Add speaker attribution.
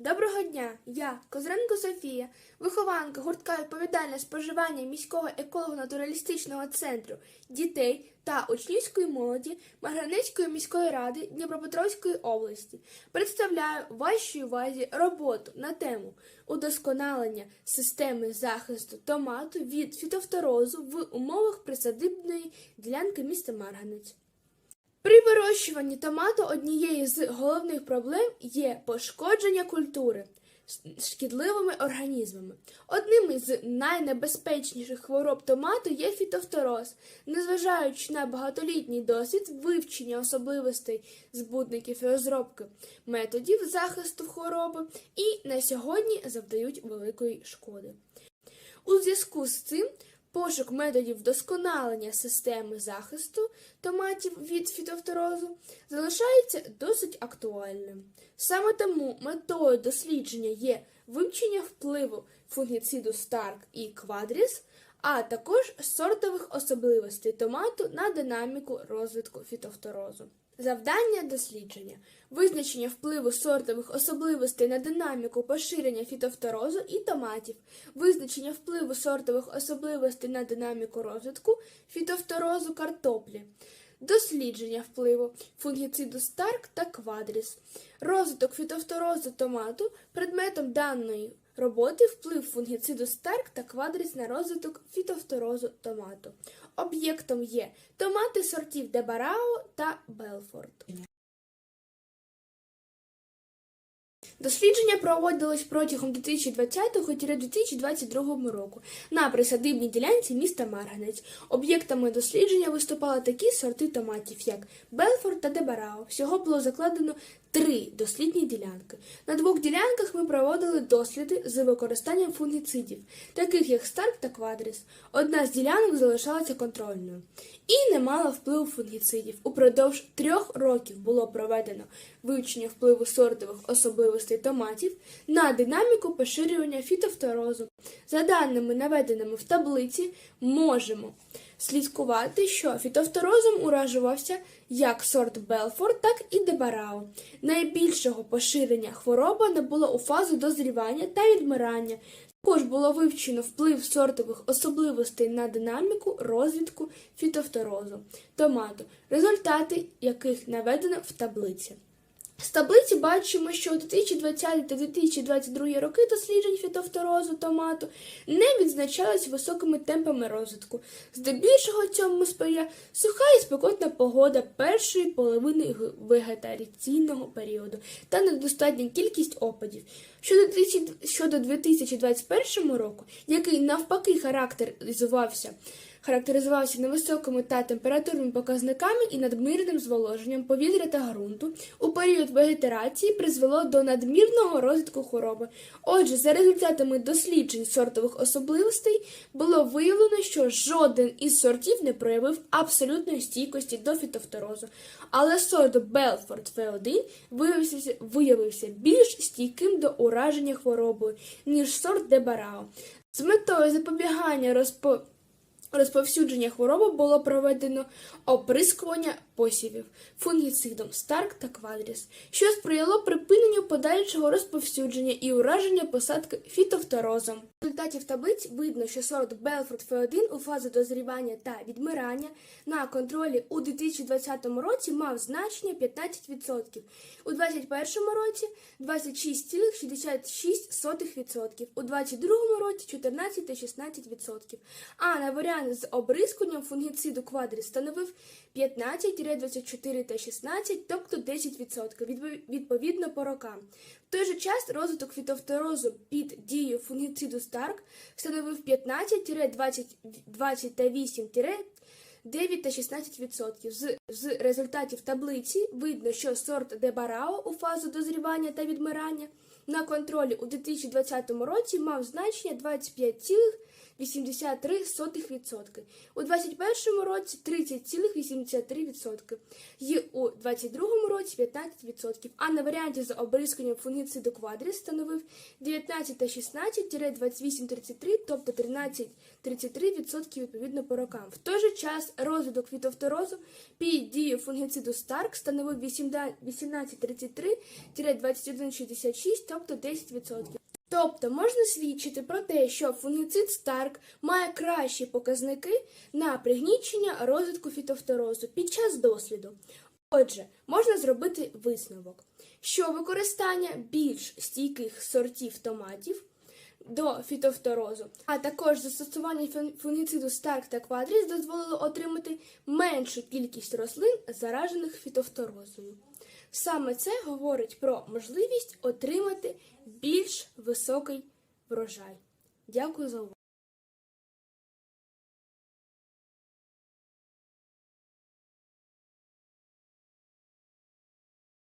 Speaker 1: Доброго дня! Я Козренко Софія, вихованка гуртка відповідальне споживання міського еколого-натуралістичного центру дітей та учнівської молоді Марганецької міської ради Дніпропетровської області. Представляю вашій увазі роботу на тему удосконалення системи захисту томату від фітофторозу в умовах присадибної ділянки міста Марганець. При вирощуванні томату однією з головних проблем є пошкодження культури шкідливими організмами. Одним із найнебезпечніших хвороб томату є фітофтороз. Незважаючи на багатолітній досвід вивчення особливостей збудників і розробки методів захисту хвороби і на сьогодні завдають великої шкоди. У зв'язку з цим пошук методів вдосконалення системи захисту томатів від фітофторозу залишається досить актуальним. Саме тому метою дослідження є вивчення впливу фунгіциду Старк і Квадріс, а також сортових особливостей томату на динаміку розвитку фітофторозу. Завдання дослідження. Визначення впливу сортових особливостей на динаміку поширення фітофторозу і томатів, визначення впливу сортових особливостей на динаміку розвитку фітофторозу картоплі, дослідження впливу фунгіциду Старк та Квадріс, розвиток фітофторозу томату предметом даної роботи вплив фунгіциду Старк та Квадріс на розвиток фітофторозу томату. Об'єктом є томати сортів Дебарао та Белфорд. Дослідження проводилось протягом 2020-2022 року на присадибній ділянці міста Марганець. Об'єктами дослідження виступали такі сорти томатів, як Белфорд та Дебарао. Всього було закладено три дослідні ділянки. На двох ділянках ми проводили досліди з використанням фунгіцидів, таких як Старк та Квадріс. Одна з ділянок залишалася контрольною і не мала впливу фунгіцидів. Упродовж трьох років було проведено вивчення впливу сортових особливостей томатів на динаміку поширювання фітофторозу. За даними, наведеними в таблиці, можемо слідкувати, що фітофторозом уражувався як сорт Белфорд, так і Дебарао. Найбільшого поширення хвороба не було у фазу дозрівання та відмирання. Також було вивчено вплив сортових особливостей на динаміку розвитку фітофторозу томату, результати яких наведено в таблиці. З таблиці бачимо, що у 2020 та 2022 роки досліджень фітофторозу томату не відзначались високими темпами розвитку. Здебільшого цьому сприяє суха і спекотна погода першої половини вегетаційного періоду та недостатня кількість опадів. Щодо 2000 Щодо 2021 року, який навпаки характеризувався характеризувався невисокими та температурними показниками і надмірним зволоженням повітря та ґрунту, у період вегетації призвело до надмірного розвитку хвороби. Отже, за результатами досліджень сортових особливостей було виявлено, що жоден із сортів не проявив абсолютної стійкості до фітофторозу, але сорт Белфорд Ф1 виявився, виявився більш стійким до ураження хворобою, ніж сорт Дебарао. З метою запобігання розпо... розповсюдження хвороби було проведено оприскування посівів фунгіцидом Старк та Квадріс, що сприяло припиненню подальшого розповсюдження і ураження посадки фітофторозом. З результатів таблиць видно, що сорт Белфорд Ф1 у фазі дозрівання та відмирання на контролі у 2020 році мав значення 15%, у 2021 році 26,66%, у 2022 році 14 та 16%, а на варіант з обрискуванням фунгіциду Квадріс становив 15, 24 та 16, тобто 10% відпов- відповідно по рокам. В той же час розвиток фітофторозу під дією фунгіциду Старк становив 15, 20, 20 та 8, 9 та 16%. З, з результатів таблиці видно, що сорт Дебарао у фазу дозрівання та відмирання на контролі у 2020 році мав значення 30,83%, у 2021 році 30,83% і у 2022 році 15%, а на варіанті з обрисканням фунгіциду квадріс становив 19 та 16-28,33, тобто 13,33% відповідно по рокам. В той же час розвиток фітофторозу під дією фунгіциду Старк становив 18,33-21,66, тобто 10%. Тобто можна свідчити про те, що фунгіцид Старк має кращі показники на пригнічення розвитку фітофторозу під час досліду. Отже, можна зробити висновок, що використання більш стійких сортів томатів до фітофторозу, а також застосування фун- фунгіциду Старк та Квадріс дозволило отримати меншу кількість рослин, заражених фітофторозою. Саме це говорить про можливість отримати більш високий врожай. Дякую за увагу.